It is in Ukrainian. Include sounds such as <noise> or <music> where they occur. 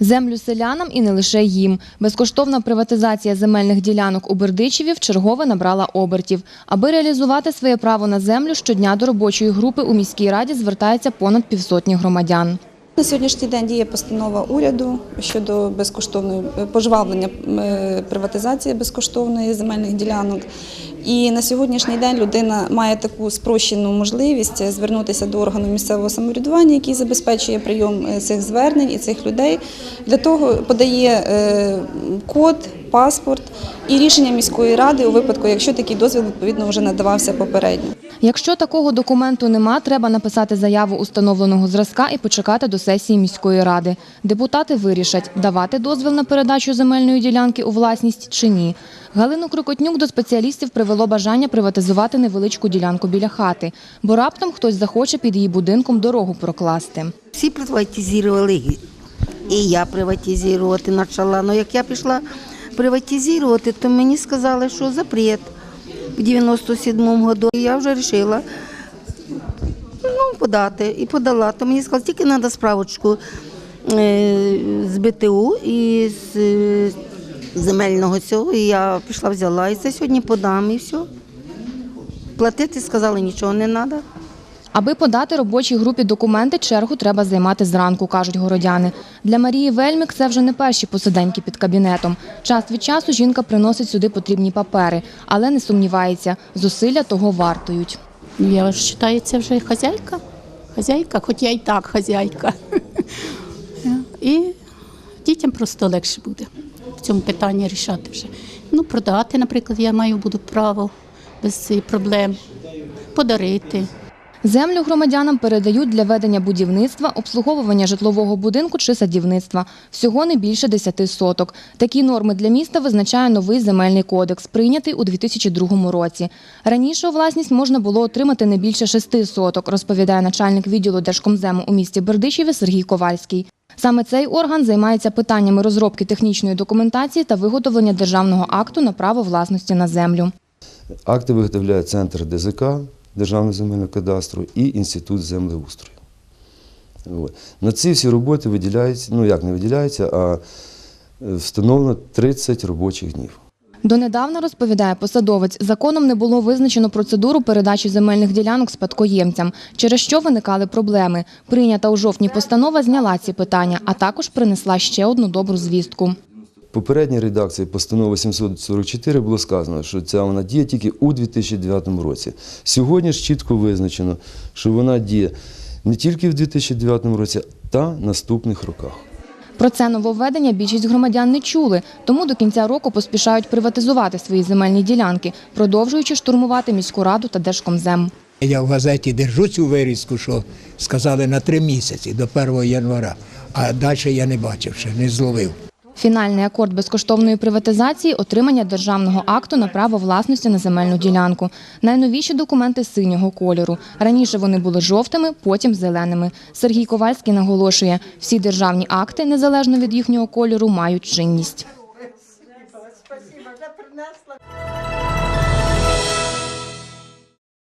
Землю селянам і не лише їм. Безкоштовна приватизація земельних ділянок у Бердичеві вчергове набрала обертів. Аби реалізувати своє право на землю, щодня до робочої групи у міській раді звертається понад півсотні громадян. На сьогоднішній день діє постанова уряду щодо безкоштовної пожвавлення е, приватизації безкоштовної земельних ділянок. І на сьогоднішній день людина має таку спрощену можливість звернутися до органу місцевого самоврядування, який забезпечує прийом е, цих звернень і цих людей. Для того подає е, код, паспорт і рішення міської ради у випадку, якщо такий дозвіл відповідно вже надавався попередньо. Якщо такого документу нема, треба написати заяву установленого зразка і почекати до сесії міської ради. Депутати вирішать, давати дозвіл на передачу земельної ділянки у власність чи ні. Галину Крокотнюк до спеціалістів привело бажання приватизувати невеличку ділянку біля хати, бо раптом хтось захоче під її будинком дорогу прокласти. Всі приватизували. І я приватизувати почала. Ну як я пішла приватизувати, то мені сказали, що запрет в 97-му году. І я вже вирішила ну, подати. І подала. То мені сказали, тільки треба справочку з БТУ і з е, земельного цього. І я пішла, взяла. І це сьогодні подам і все. Платити сказали, нічого не треба. Аби подати робочій групі документи, чергу треба займати зранку, кажуть городяни. Для Марії Вельмик це вже не перші посиденьки під кабінетом. Час від часу жінка приносить сюди потрібні папери, але не сумнівається, зусилля того вартують. Ну, я вважаю, це вже хазяйка. Хазяйка, хоч я і так хазяйка. <laughs> І дітям просто легше буде в цьому питанні рішати вже. Ну, продати, наприклад, я маю буду право без проблем, подарити. Землю громадянам передають для ведення будівництва, обслуговування житлового будинку чи садівництва. Всього не більше 10 соток. Такі норми для міста визначає новий земельний кодекс, прийнятий у 2002 році. Раніше у власність можна було отримати не більше 6 соток, розповідає начальник відділу Держкомзему у місті Бердичеві Сергій Ковальський. Саме цей орган займається питаннями розробки технічної документації та виготовлення державного акту на право власності на землю. Акти виготовляє Центр ДЗК Державного земельного кадастру і Інститут землеустрою. От. На ці всі роботи виділяється, ну як не виділяється, а е, встановлено 30 робочих днів. Донедавна, розповідає посадовець, законом не було визначено процедуру передачі земельних ділянок спадкоємцям, через що виникали проблеми. Прийнята у жовтні постанова зняла ці питання, а також принесла ще одну добру звістку. Попередній редакції постанови 744 було сказано, що ця вона діє тільки у 2009 році. Сьогодні ж чітко визначено, що вона діє не тільки в 2009 році, та наступних роках. Про це нововведення більшість громадян не чули, тому до кінця року поспішають приватизувати свої земельні ділянки, продовжуючи штурмувати міську раду та Держкомзем. Я в газеті держу цю вирізку, що сказали на три місяці до 1 января, а далі я не бачив ще, не зловив. Фінальний акорд безкоштовної приватизації – отримання державного акту на право власності на земельну ділянку. Найновіші документи синього кольору. Раніше вони були жовтими, потім зеленими. Сергій Ковальський наголошує, всі державні акти, незалежно від їхнього кольору, мають чинність.